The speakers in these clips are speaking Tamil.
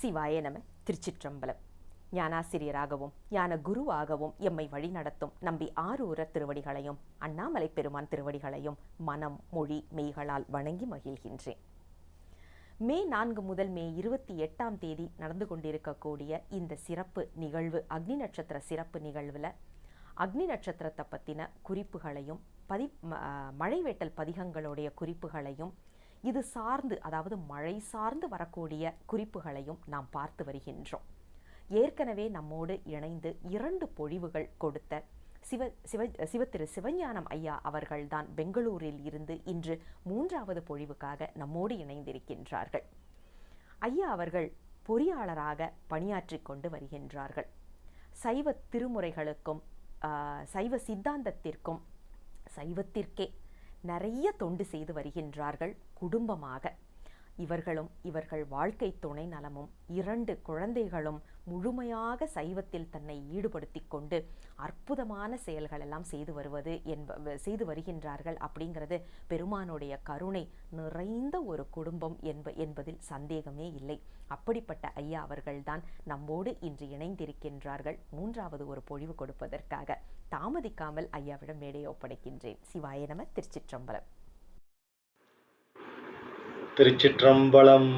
சிவாய நம திருச்சிற்றம்பலம். ஞானாசிரியராகவும் ஞான குருவாகவும் எம்மை வழிநடத்தும் நம்பி ஆரூர திருவடிகளையும் அண்ணாமலை பெருமான் திருவடிகளையும் மனம் மொழி மெய்களால் வணங்கி மகிழ்கின்றேன். மே நான்கு முதல் மே இருபத்தி எட்டாம் தேதி நடந்து கொண்டிருக்கக்கூடிய இந்த சிறப்பு நிகழ்வு அக்னி நட்சத்திர சிறப்பு நிகழ்வில் அக்னி நட்சத்திரத்தை பற்றின குறிப்புகளையும் பதி மழைவேட்டல் பதிகங்களுடைய குறிப்புகளையும் இது சார்ந்து அதாவது மழை சார்ந்து வரக்கூடிய குறிப்புகளையும் நாம் பார்த்து வருகின்றோம். ஏற்கனவே நம்மோடு இணைந்து இரண்டு பொழிவுகள் கொடுத்த சிவ சிவ சிவத்திரு சிவஞானம் ஐயா அவர்கள்தான் பெங்களூரில் இருந்து இன்று மூன்றாவது பொழிவுக்காக நம்மோடு இணைந்திருக்கின்றார்கள். ஐயா அவர்கள் பொறியாளராக பணியாற்றி கொண்டு வருகின்றார்கள். சைவ திருமுறைகளுக்கும் ஆஹ், சைவ சித்தாந்தத்திற்கும் சைவத்திற்கே நிறைய தொண்டு செய்து வருகின்றார்கள் குடும்பமாக. இவர்களும் இவர்கள் வாழ்க்கை துணை நலமும் இரண்டு குழந்தைகளும் முழுமையாக சைவத்தில் தன்னை ஈடுபடுத்தி கொண்டு அற்புதமான செயல்கள் எல்லாம் செய்து வருவது என்ப செய்து வருகின்றார்கள் அப்படிங்கிறது பெருமானுடைய கருணை நிறைந்த ஒரு குடும்பம் என்ப என்பதில் சந்தேகமே இல்லை. அப்படிப்பட்ட ஐயா அவர்கள்தான் நம்மோடு இன்று இணைந்திருக்கின்றார்கள். மூன்றாவது ஒரு பொழிவு கொடுப்பதற்காக தாமதிக்காமல் ஐயாவிடம் மேடையை ஒப்படைக்கின்றேன். சிவாய நம திருச்சிற்றம்பலம். திருச்சிற்றம்பலம்.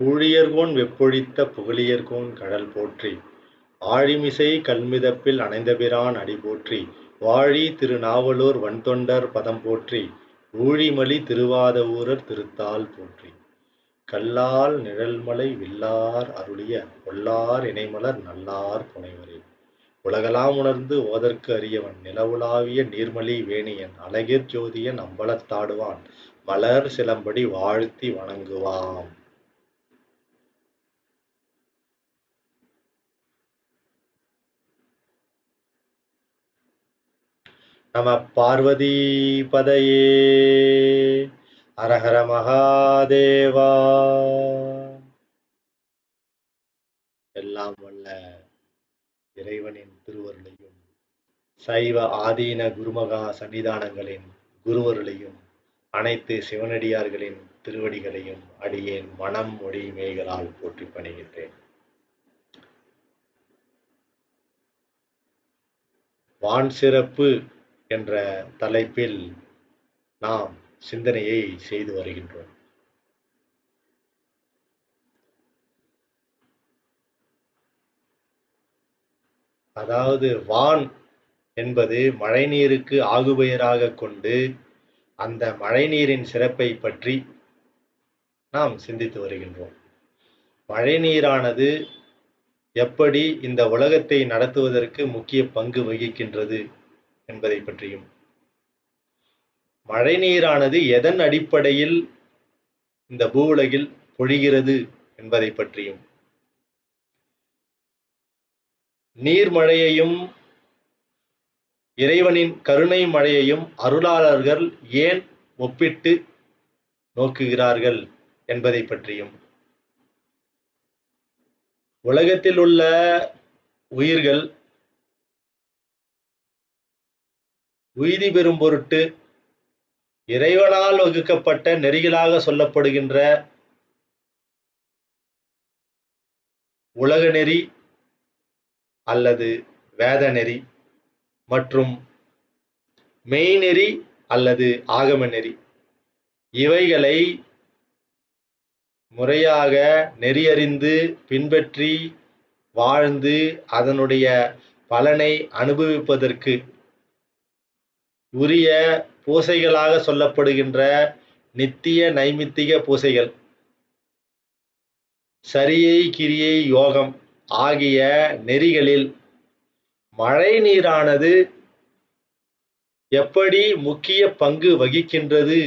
பூழியர்கோன் வெப்பொழித்த புகழியர்கோன் கடல் போற்றி ஆழிமிசை கல்மிதப்பில் அணைந்தபிரான் அடி போற்றி வாழி திருநாவலூர் வன்தொண்டர் பதம் போற்றி ஊழிமலி திருவாத ஊரர் திருத்தால் போற்றி. கல்லால் நிழல்மலை வில்லார் அருளிய கொல்லார் இணைமலர் நல்லார் புனைவரே. உலகலாம் உணர்ந்து ஓதற்கு அறியவன் நிலவுலாவிய நீர்மலி வேணியன் அழகிர் ஜோதியன் அம்பலத்தாடுவான் மலர் சிலம்படி வாழ்த்தி வணங்குவாம். நம பார்வதி பதையே அரஹர மகாதேவா. எல்லாம் வல்ல இறைவனின் திருவருளையும் சைவ ஆதீன குருமகா சன்னிதானங்களின் குருவருளையும் அனைத்து சிவனடியார்களின் திருவடிகளையும் அடியேன் மனம் மொழி மேய்களால் போற்றி பணிகின்றேன். வான் சிறப்பு என்ற தலைப்பில் நாம் சிந்தனையை செய்து வருகின்றோம். அதாவது வான் என்பது மழைநீருக்கு ஆகுபெயராக கொண்டு அந்த மழைநீரின் சிறப்பை பற்றி நாம் சிந்தித்து வருகின்றோம். மழைநீரானது எப்படி இந்த உலகத்தை நடத்துவதற்கு முக்கிய பங்கு வகிக்கின்றது என்பதை பற்றியும் மழைநீரானது எதன் அடிப்படையில் இந்த பூவுலகில் பொழிகிறது என்பதை பற்றியும் நீர்மழையையும் இறைவனின் கருணை மழையையும் அருளாளர்கள் ஏன் ஒப்பிட்டு நோக்குகிறார்கள் என்பதை பற்றியும். உலகத்தில் உள்ள உயிர்கள் உய்தி பெறும் பொருட்டு இறைவனால் வகுக்கப்பட்ட நெறிகளாக சொல்லப்படுகின்ற உலக நெறி அல்லது வேத நெறி. மற்றும் மெய்நெறி அல்லது ஆகம நெறி இவைகளை முறையாக நெறியறிந்து பின்பற்றி வாழ்ந்து அதனுடைய பலனை அனுபவிப்பதற்கு உரிய பூசைகளாக சொல்லப்படுகின்ற நித்திய நைமித்திக பூசைகள். சரியை கிரியை யோகம் ஆகிய நெறிகளில் மழை நீரானது எப்படி முக்கிய பங்கு வகிக்கின்றது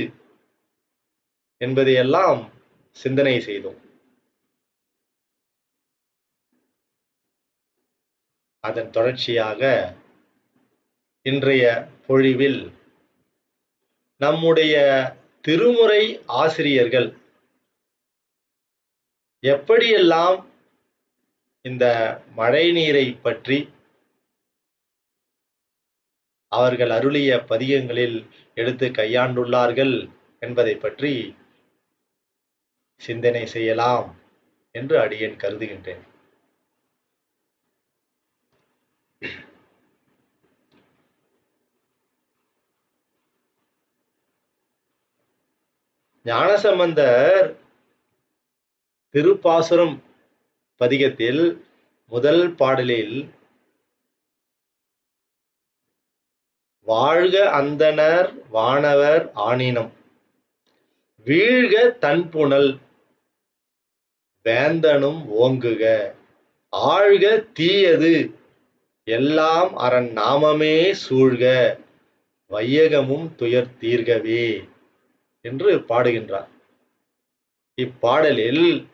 என்பதையெல்லாம் சிந்தனை செய்தோம். அதன் தொடர்ச்சியாக இன்றைய பொழிவில் நம்முடைய திருமுறை ஆசிரியர்கள் எப்படியெல்லாம் இந்த மழை நீரை பற்றி அவர்கள் அருளிய பதிகங்களில் எடுத்து கையாண்டுள்ளார்கள் என்பதை பற்றி சிந்தனை செய்யலாம் என்று அடியேன் கருதுகின்றேன். ஞானசம்பந்தர் திருப்பாசுரம் பதிகத்தில் முதல் பாடலில் வாழ்க அந்தணர் வானவர் ஆனினம். வீழ்க தன்புணல் வேந்தனும் ஓங்குக. ஆழ்க தீயது எல்லாம் அரண் நாமமே சூழ்க. வையகமும் துயர் தீர்கவே என்று பாடுகின்றார். இப்பாடலில்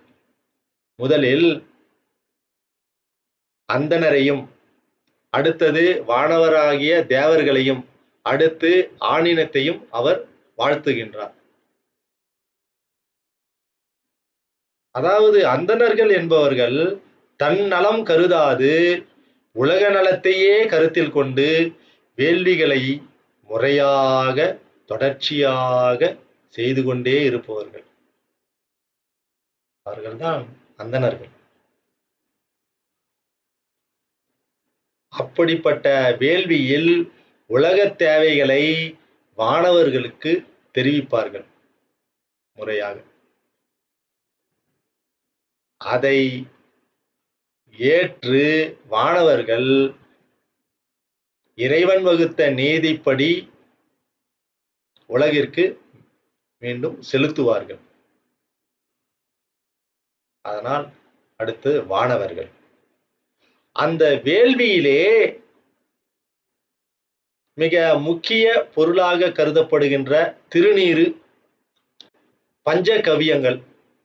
முதலில் அந்தணரையும் அடுத்தது வானவராகிய தேவர்களையும் அடுத்து ஆணினத்தையும் அவர் வாழ்த்துகின்றார். அதாவது அந்தணர்கள் என்பவர்கள் தன் நலம் கருதாது உலக நலத்தையே கருத்தில் கொண்டு வேள்விகளை முறையாக தொடர்ச்சியாக செய்து கொண்டே இருப்பவர்கள். அவர்கள்தான் அந்தணர்கள். அப்படிப்பட்ட வேள்வியில் உலக தேவைகளை வானவர்களுக்கு தெரிவிப்பார்கள். முறையாக. அதை ஏற்று வானவர்கள் இறைவன் வகுத்த நீதிப்படி உலகிற்கு மீண்டும் செலுத்துவார்கள். அதனால் அடுத்து வானவர்கள். அந்த வேள்வியிலே மிக முக்கிய பொருளாக கருதப்படுகின்ற திருநீரு பஞ்சகவியங்கள்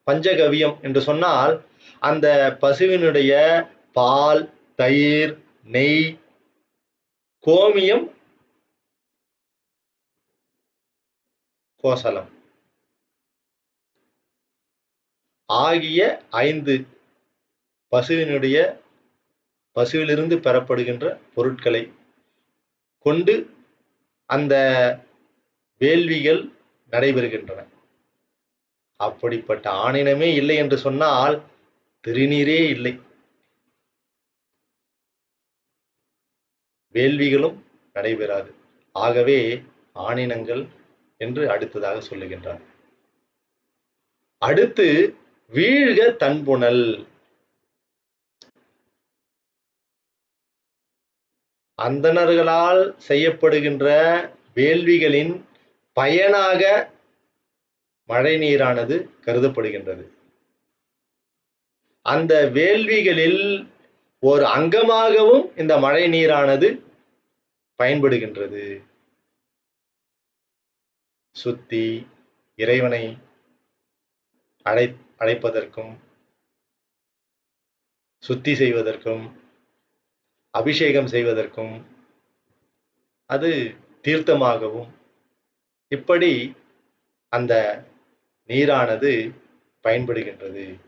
பஞ்சகவியம் என்று சொன்னால் அந்த பசுவினுடைய பால் தயிர் நெய் கோமியம் கோசலம் ஆகிய ஐந்து பசுவினுடைய பசுவிலிருந்து பெறப்படுகின்ற பொருட்களை கொண்டு அந்த வேள்விகள் நடைபெறுகின்றன. அப்படிப்பட்ட ஆணினமே இல்லை என்று சொன்னால் திருநீரே இல்லை. வேள்விகளும் நடைபெறாது. ஆகவே ஆணினங்கள் என்று அடுத்ததாக சொல்லுகின்றார். அடுத்து வீழ்க தன்புணல். அந்தணர்களால் செய்யப்படுகின்ற வேள்விகளின் பயனாக மழை நீரானது கருதப்படுகின்றது. அந்த வேள்விகளில் ஒரு அங்கமாகவும் இந்த மழை நீரானது பயன்படுகின்றது. சுத்தி இறைவனை அழை அழைப்பதற்கும் சுத்தி செய்வதற்கும் அபிஷேகம் செய்வதற்கும் அது தீர்த்தமாகவும் இப்படி அந்த நீரானது பயன்படுகின்றது.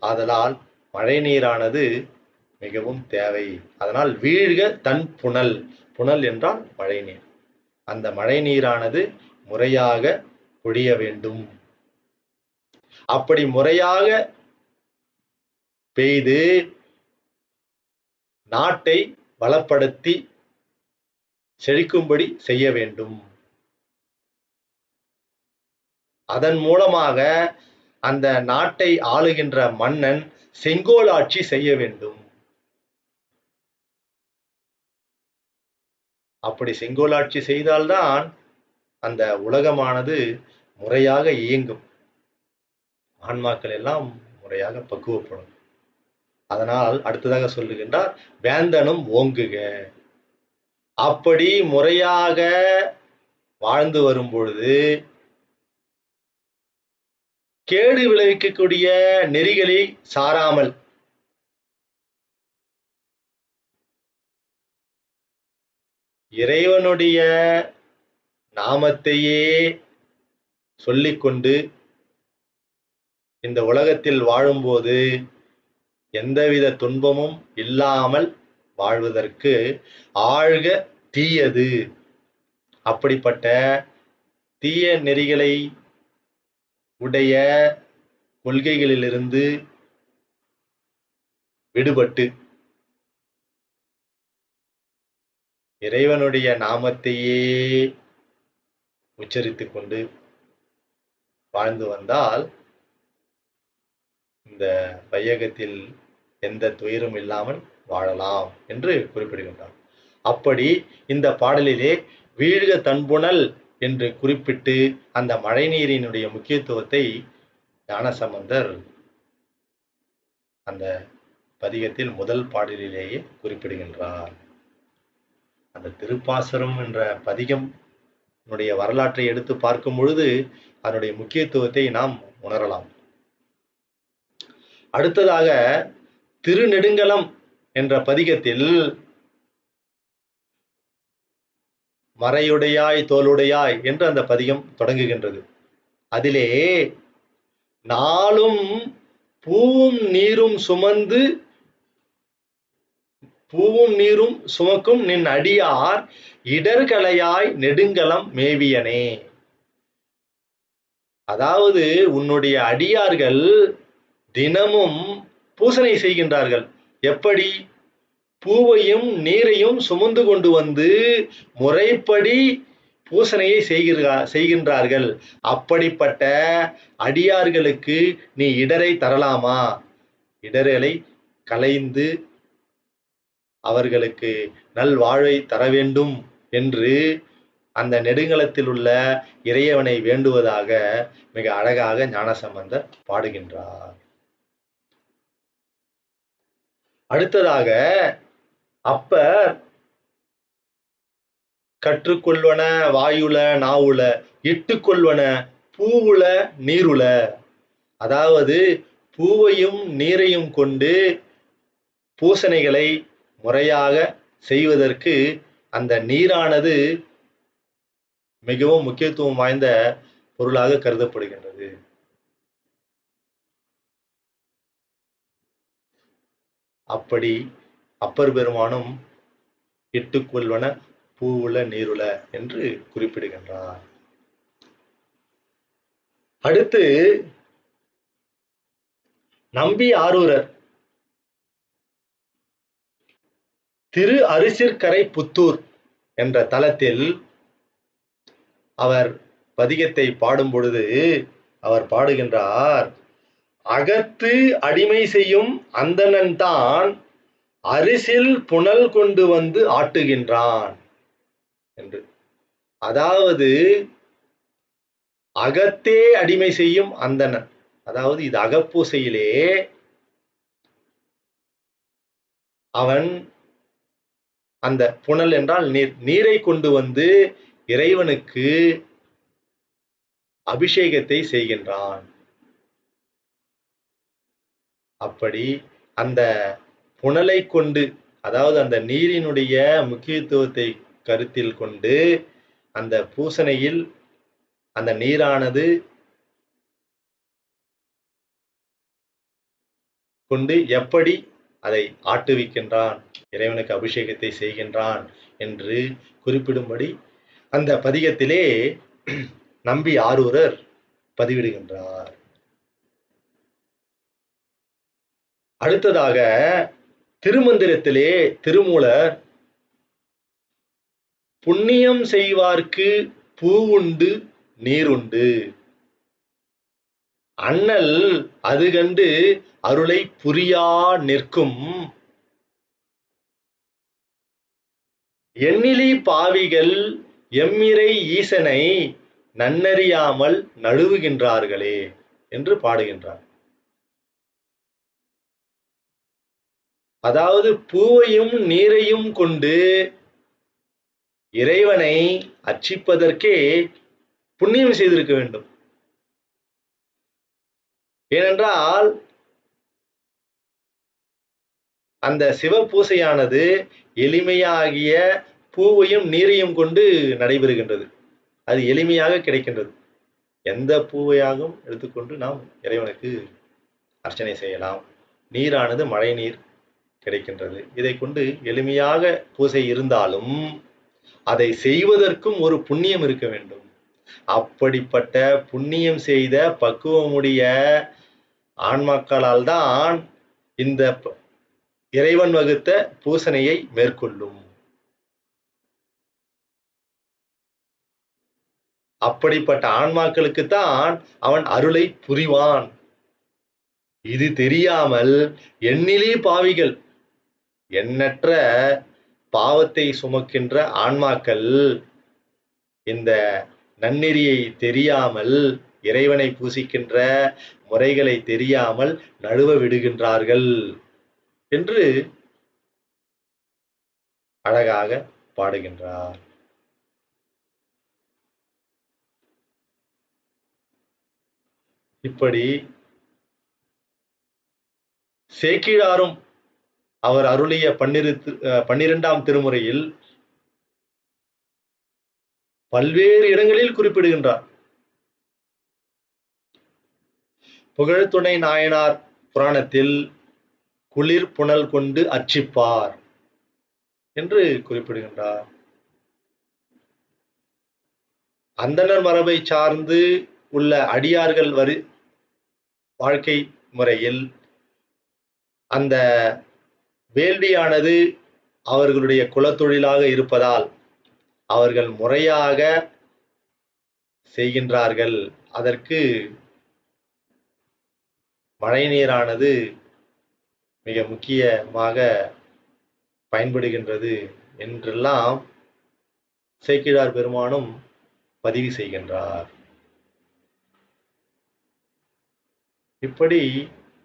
ஆதலால் மழை நீரானது மிகவும் தேவை. அதனால் வீழ்க தன் புனல். புனல் என்றால் மழை நீர். அந்த மழை நீரானது முறையாக பொழிய வேண்டும். அப்படி முறையாக பெய்து நாட்டை வளப்படுத்தி செழிக்கும்படி செய்ய வேண்டும். அதன் மூலமாக அந்த நாட்டை ஆளுகின்ற மன்னன் செங்கோல் ஆட்சி செய்ய வேண்டும். அப்படி செங்கோல் ஆட்சி செய்தால்தான் அந்த உலகமானது முறையாக இயங்கும். ஆன்மாக்கள் எல்லாம் முறையாக பக்குவப்படும். அதனால் அடுத்ததாக சொல்லுகின்றார் வேந்தனும் ஓங்குக. அப்படி முறையாக வாழ்ந்து வரும் பொழுது கேடு விளைவிக்கக்கூடிய நெறிகளை சாராமல் இறைவனுடைய நாமத்தையே சொல்லிக்கொண்டு இந்த உலகத்தில் வாழும்போது எந்தவித துன்பமும் இல்லாமல் வாழ்வதற்கு ஆழ்க தீயது. அப்படிப்பட்ட தீய நெறிகளை உடைய கொள்கைகளிலிருந்து விடுபட்டு இறைவனுடைய நாமத்தையே உச்சரித்துக் கொண்டு வாழ்ந்து வந்தால் இந்த வையகத்தில் எந்த துயரும் இல்லாமல் வாழலாம் என்று குறிப்பிடுகின்றார். அப்படி இந்த பாடலிலே வீழ்க தன்புணல் என்று குறிப்பிட்டு அந்த மழைநீரினுடைய முக்கியத்துவத்தை ஞானசம்பந்தர் அந்த பதிகத்தில் முதல் பாடலிலேயே குறிப்பிடுகின்றார். அந்த திருப்பாசரம் என்ற பதிகம் வரலாற்றை எடுத்து பார்க்கும் பொழுது அதனுடைய முக்கியத்துவத்தை நாம் உணரலாம். அடுத்ததாக திருநெடுங்கலம் என்ற பதிகத்தில் மறையுடையாய் தோளுடையாய் என்று அந்த பதிகம் தொடங்குகின்றது. அதிலே நாளும் பூவும் நீரும் சுமந்து பூவும் நீரும் சுமக்கும் நின் அடியார் இடர்களையாய் நெடுங்கலம் மேவியனே. அதாவது உன்னுடைய அடியார்கள் தினமும் பூசனை செய்கின்றார்கள். எப்படி? பூவையும் நீரையும் சுமந்து கொண்டு வந்து முறைப்படி பூசனையை செய்கிறா செய்கின்றார்கள். அப்படிப்பட்ட அடியார்களுக்கு நீ இடரை தரலாமா? இடர்களை கலைந்து அவர்களுக்கு நல்வாழ்வை தர வேண்டும் என்று அந்த நெடுங்கலத்தில் உள்ள இறையவனை வேண்டுவதாக மிக அழகாக ஞானசம்பந்தர் பாடுகின்றார். அடுத்ததாக அப்பர் கற்றுக்கொள்வன வாயுல நாவுல இட்டுக்கொள்வன பூவுல நீருல அதாவது பூவையும் நீரையும் கொண்டு பூசணைகளை முறையாக செய்வதற்கு அந்த நீரானது மிகவும் முக்கியத்துவம் வாய்ந்த பொருளாக கருதப்படுகின்றது. அப்படி அப்பர் பெருமானும் இட்டுக்கொள்வன பூவுல நீருல என்று குறிப்பிடுகின்றார். அடுத்து நம்பி ஆரூரர். திரு அரிசிற்கரை புத்தூர் என்ற தலத்தில் அவர் பதிகத்தை பாடும் பொழுது அவர் பாடுகின்றார் அகத்து அடிமை செய்யும் அந்தணன் தான் அரிசில் புனல் கொண்டு வந்து ஆட்டுகின்றான் என்று. அதாவது அகத்தே அடிமை செய்யும் அந்தணன். அதாவது இது அகப்பூசையிலே அவன் அந்த புனல் என்றால் நீர் நீரை கொண்டு வந்து இறைவனுக்கு அபிஷேகத்தை செய்கின்றான். அப்படி அந்த புனலை கொண்டு அதாவது அந்த நீரினுடைய முக்கியத்துவத்தை கருத்தில் கொண்டு அந்த பூசணையில் அந்த நீரானது கொண்டு எப்படி அதை ஆட்டுவிக்கின்றான் இறைவனுக்கு அபிஷேகத்தை செய்கின்றான் என்று குறிப்பிடும்படி அந்த பதிகத்திலே நம்பி ஆரூரர் பதிவிடுகின்றார். அடுத்ததாக திருமந்திரத்திலே திருமூலர் புண்ணியம் செய்வார்க்கு பூவுண்டு நீருண்டு அண்ணல் அது கண்டு அருளை புரியா நிற்கும். எண்ணிலி பாவிகள் எம்மிரை ஈசனை நன்னறியாமல் நழுவுகின்றார்களே என்று பாடுகின்றார். அதாவது பூவையும் நீரையும் கொண்டு இறைவனை அர்ச்சிப்பதற்கே புண்ணியம் செய்திருக்க வேண்டும். ஏனென்றால் அந்த சிவ பூசையானது எளிமையாகிய பூவையும் நீரையும் கொண்டு நடைபெறுகின்றது. அது எளிமையாக கிடைக்கின்றது. எந்த பூவையாகவும் எடுத்துக்கொண்டு நாம் இறைவனுக்கு அர்ச்சனை செய்யலாம். நீரானது மழை நீர் கிடைக்கின்றது. இதை கொண்டு எளிமையாக பூசை இருந்தாலும் அதை செய்வதற்கும் ஒரு புண்ணியம் இருக்க வேண்டும். அப்படிப்பட்ட புண்ணியம் செய்த பக்குவமுடைய ஆன்மாக்களால் தான் இந்த இறைவன் வகுத்த பூசனையை மேற்கொள்ளும். அப்படிப்பட்ட ஆன்மாக்களுக்கு தான் அவன் அருளை புரிவான். இது தெரியாமல் எண்ணிலே பாவிகள் எண்ணற்ற பாவத்தை சுமக்கின்ற ஆன்மாக்கள் இந்த நன்னெறியை தெரியாமல் இறைவனை பூசிக்கின்ற முறைகளை தெரியாமல் நழுவ விடுகின்றார்கள் என்று அழகாக பாடுகின்றார். இப்படி சேக்கிழாரும் அவர் அருளிய பன்னிரு அஹ் பன்னிரெண்டாம் திருமுறையில் பல்வேறு இடங்களில் குறிப்பிடுகின்றார். புகழ்துணை நாயனார் புராணத்தில் குளிர் புனல் கொண்டு அர்ச்சிப்பார் என்று குறிப்பிடுகின்றார். அந்தணர் மரபை சார்ந்து உள்ள அடியார்கள் வரி வாழ்க்கை முறையில் அந்த வேள்வியானது அவர்களுடைய குலத்தொழிலாக இருப்பதால் அவர்கள் முறையாக செய்கின்றார்கள். அதற்கு மழை நீரானது மிக முக்கியமாக பயன்படுகின்றது என்றெல்லாம் சேக்கிழார் பெருமானும் பதிவு செய்கின்றார். இப்படி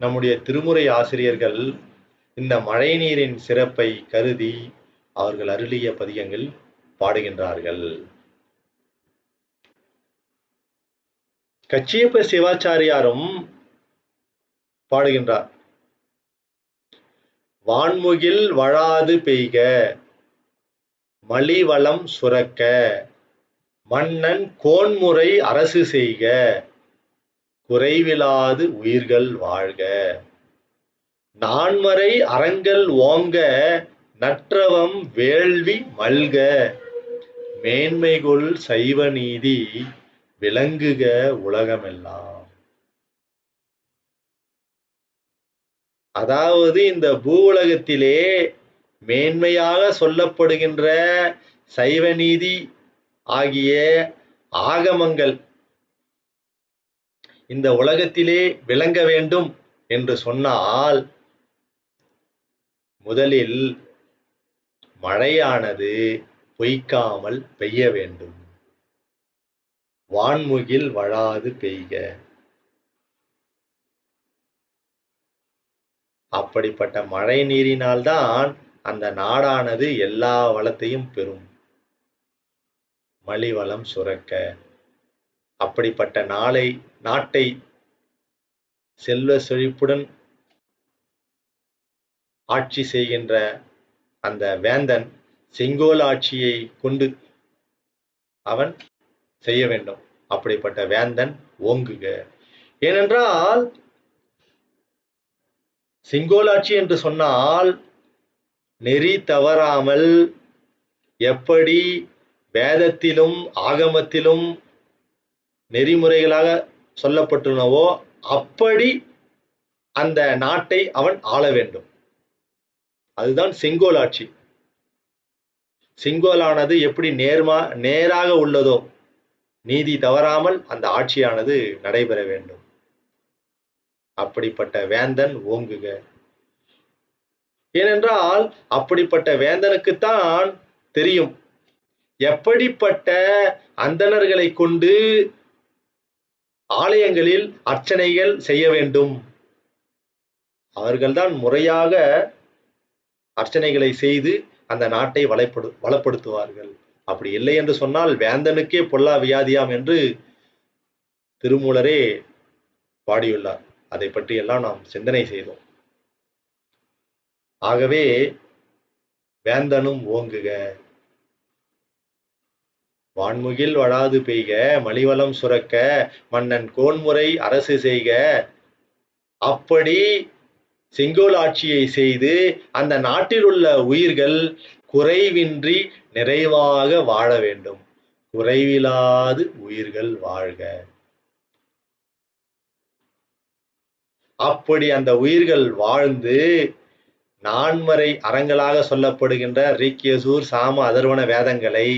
நம்முடைய திருமுறை ஆசிரியர்கள் இந்த மழை நீரின் சிறப்பை கருதி அவர்கள் அருளிய பதிகங்கள் பாடுகின்றார்கள். கச்சியப்ப சிவாச்சாரியாரும் பாடுகின்றார். வான்முகில் வழாது பெய்க மலிவளம் சுரக்க மன்னன் கோன்முறை அரசு செய்க குறைவிலாது உயிர்கள் வாழ்க. நான்மறை அறங்கள் ஓங்க நற்றவம் வேள்வி மல்க. மேன்மைகொள் சைவ நீதி விளங்குக உலகமெல்லாம். அதாவது இந்த பூவுலகத்திலே மேன்மையாக சொல்லப்படுகின்ற சைவ நீதி ஆகிய ஆகமங்கள் இந்த உலகத்திலே விளங்க வேண்டும் என்று சொன்னால் முதலில் மழையானது பொய்க்காமல் பெய்ய வேண்டும். வான்முகில் வழாது பெய்க. அப்படிப்பட்ட மழை நீரினால்தான் அந்த நாடானது எல்லா வளத்தையும் பெறும். மலிவளம் சுரக்க. அப்படிப்பட்ட நாளை நாட்டை செல்வ செழிப்புடன் ஆட்சி செய்கின்ற அந்த வேந்தன் செங்கோல் ஆட்சியை கொண்டு அவன் செய்ய வேண்டும். அப்படிப்பட்ட வேந்தன் ஓங்குக. ஏனென்றால் செங்கோலாட்சி என்று சொன்னால் நெறி தவறாமல் எப்படி வேதத்திலும் ஆகமத்திலும் நெறிமுறைகளாக சொல்லப்பட்டுள்ளனவோ அப்படி அந்த நாட்டை அவன் ஆள வேண்டும். அதுதான் செங்கோல் ஆட்சி. செங்கோலானது எப்படி நேர்மா நேராக உள்ளதோ நீதி தவறாமல் அந்த ஆட்சியானது நடைபெற வேண்டும். அப்படிப்பட்ட வேந்தன் ஓங்குக. ஏனென்றால் அப்படிப்பட்ட வேந்தனுக்குத்தான் தெரியும். எப்படிப்பட்ட அந்தணர்களை கொண்டு ஆலயங்களில் அர்ச்சனைகள் செய்ய வேண்டும்? அவர்கள்தான் முறையாக அர்ச்சனைகளை செய்து அந்த நாட்டை வளப்படு வளப்படுத்துவார்கள். அப்படி இல்லை என்று சொன்னால் வேந்தனுக்கே பொல்லா வியாதியாம் என்று திருமூலரே பாடியுள்ளார். அதை பற்றியெல்லாம் நாம் சிந்தனை செய்தோம். ஆகவே வேந்தனும் ஓங்குக. வான்முகில் வழாது பெய்க மலிவளம் சுரக்க மன்னன் கோன்முறை அரசு செய்க. அப்படி செங்கோல் ஆட்சியை செய்து அந்த நாட்டில் உள்ள உயிர்கள் குறைவின்றி நிறைவாக வாழ வேண்டும். குறைவிலாது உயிர்கள் வாழ்க. அப்படி அந்த உயிர்கள் வாழ்ந்து நான்மறை அறங்களாக சொல்லப்படுகின்ற ரிக்கியசூர் சாம அதர்வன வேதங்களை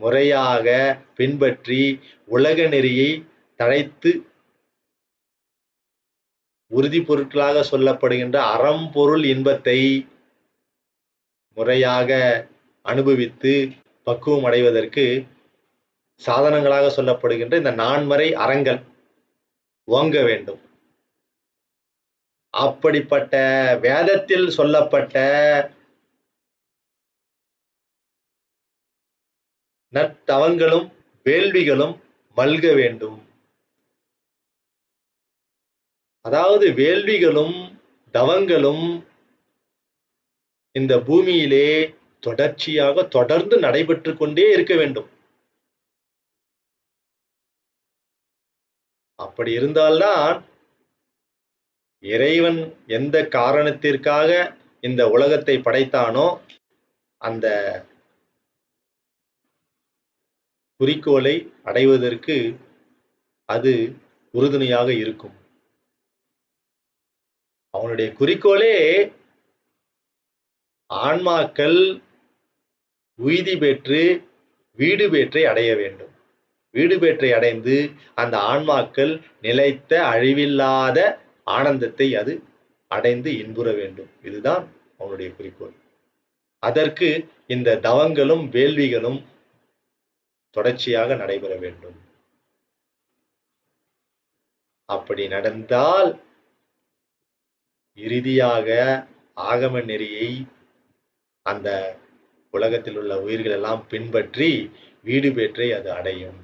முறையாக பின்பற்றி உலக நெறியை தழைத்து உறுதி பொருட்களாக சொல்லப்படுகின்ற அறம்பொருள் இன்பத்தை முறையாக அனுபவித்து பக்குவம் அடைவதற்கு சாதனங்களாக சொல்லப்படுகின்ற இந்த நான்மறை அறங்கள் ஓங்க வேண்டும். அப்படிப்பட்ட வேதத்தில் சொல்லப்பட்ட நற்தவங்களும் வேள்விகளும் மல்க வேண்டும். அதாவது வேள்விகளும் தவங்களும் இந்த பூமியிலே தொடர்ச்சியாக தொடர்ந்து நடைபெற்று கொண்டே இருக்க வேண்டும். அப்படி இருந்தால்தான் இறைவன் எந்த காரணத்திற்காக இந்த உலகத்தை படைத்தானோ அந்த குறிக்கோளை அடைவதற்கு அது உறுதுணையாக இருக்கும். அவனுடைய குறிக்கோளே ஆன்மாக்கள் உய்தி பெற்று வீடு பேற்றை அடைய வேண்டும். வீடு பேற்றை அடைந்து அந்த ஆன்மாக்கள் நிலைத்த அழிவில்லாத ஆனந்தத்தை அது அடைந்து இன்புற வேண்டும். இதுதான் அவனுடைய குறிக்கோள். அதற்கு இந்த தவங்களும் வேள்விகளும் தொடர்ச்சியாக நடைபெற வேண்டும். அப்படி நடந்தால் இறுதியாக ஆகம நெறியை அந்த உலகத்தில் உள்ள உயிர்கள் எல்லாம் பின்பற்றி வீடு பெற்றை அது அடையும்.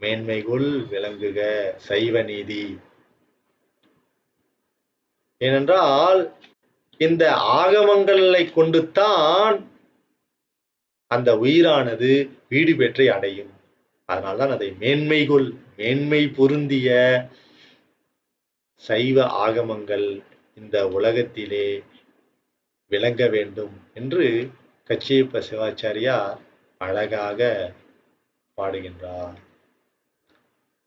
மேன்மைகுள் விளங்குக சைவ நீதி. ஏனென்றால் இந்த ஆகமங்களை கொண்டு தான் அந்த உயிரானது வீடு பெற்றை அடையும். அதனால்தான் அதை மேன்மைகுள் மேன்மை பொருந்திய சைவ ஆகமங்கள் இந்த உலகத்திலே விளங்க வேண்டும் என்று கச்சியப்ப சிவாச்சாரியார் அழகாக பாடுகின்றார்.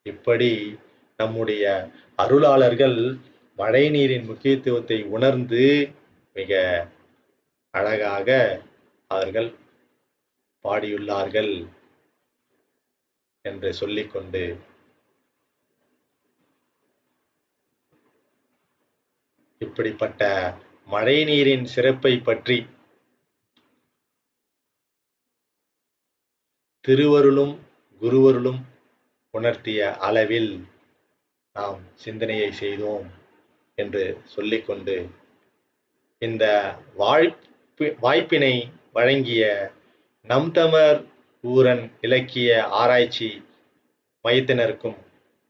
இப்படி நம்முடைய அருளாளர்கள் மழை நீரின் முக்கியத்துவத்தை உணர்ந்து மிக அழகாக அவர்கள் பாடியுள்ளார்கள் என்று சொல்லிக்கொண்டு இப்படிப்பட்ட மழை நீரின் சிறப்பை பற்றி திருவருளும் குருவருளும் உணர்த்திய அளவில் நாம் சிந்தனையை செய்தோம் என்று சொல்லிக்கொண்டு இந்த வாய்ப்பு வாய்ப்பினை வழங்கிய நம்தமர் ஊரன் இலக்கிய ஆராய்ச்சி மையத்தினருக்கும்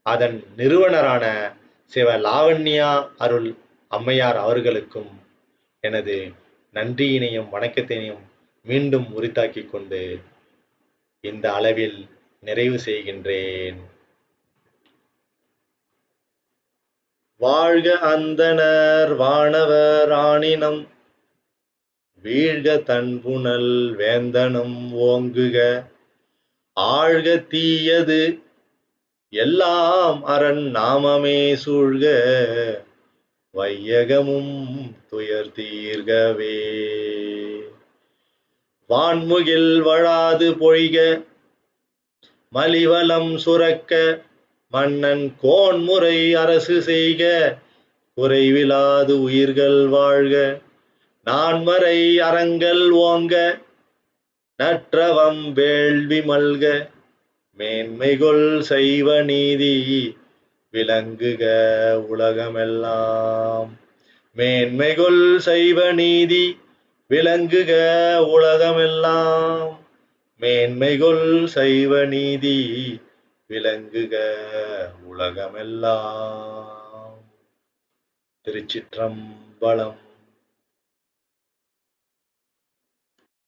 அதன் நிறுவனரான சிவ லாவண்யா அருள் அம்மையார் அவர்களுக்கும் எனது நன்றியினையும் வணக்கத்தினையும் மீண்டும் உரித்தாக்கி கொண்டு இந்த அளவில் நிறைவு செய்கின்றேன். வாழ்க அந்தணர் வானவர் ஆணினம் வீழ்க தன்புணல் வேந்தனும் ஓங்குக. ஆழ்க தீயது எல்லாம் அரண் நாமமே சூழ்க. வையகமும் துயர் தீர்கவே. வான்முகில் வழாது பொய்க மலிவலம் சுரக்க மன்னன் கோன்முறை அரசு செய்க குறைவிலாது உயிர்கள் வாழ்க நான்மறை அறங்கள் ஓங்க நற்றவம் வேள்வி மல்க மேன்மைகொள் செய்வ நீதி விளங்குக உலகமெல்லாம். மேன்மைகொள் சைவ நீதி விளங்குக உலகமெல்லாம். மேன்மைகொள் சைவ நீதி விளங்குக உலகமெல்லாம். திருச்சிற்றம்பலம்